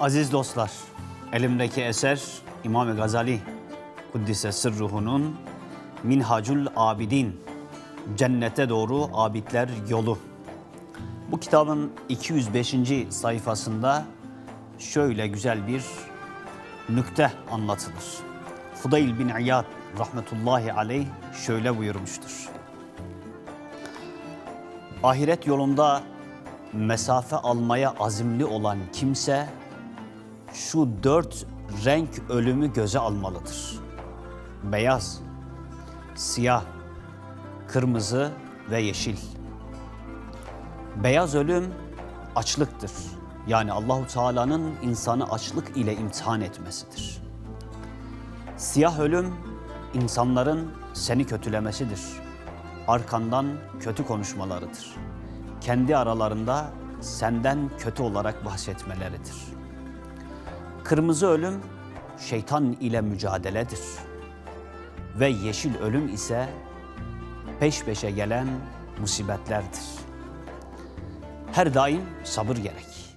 Aziz dostlar, elimdeki eser İmam Gazali Kuddise Sırruhu'nun Minhacul Abidin, Cennete Doğru Abidler Yolu. Bu kitabın 205. sayfasında şöyle güzel bir nükte anlatılır. Fudayl bin İyad rahmetullahi aleyh şöyle buyurmuştur. Ahiret yolunda mesafe almaya azimli olan kimse şu dört renk ölümü göze almalıdır. Beyaz, siyah, kırmızı ve yeşil. Beyaz ölüm açlıktır. Yani Allahu Teala'nın insanı açlık ile imtihan etmesidir. Siyah ölüm insanların seni kötülemesidir. Arkandan kötü konuşmalarıdır. Kendi aralarında senden kötü olarak bahsetmeleridir. Kırmızı ölüm şeytan ile mücadeledir. Ve yeşil ölüm ise peş peşe gelen musibetlerdir. Her daim sabır gerek.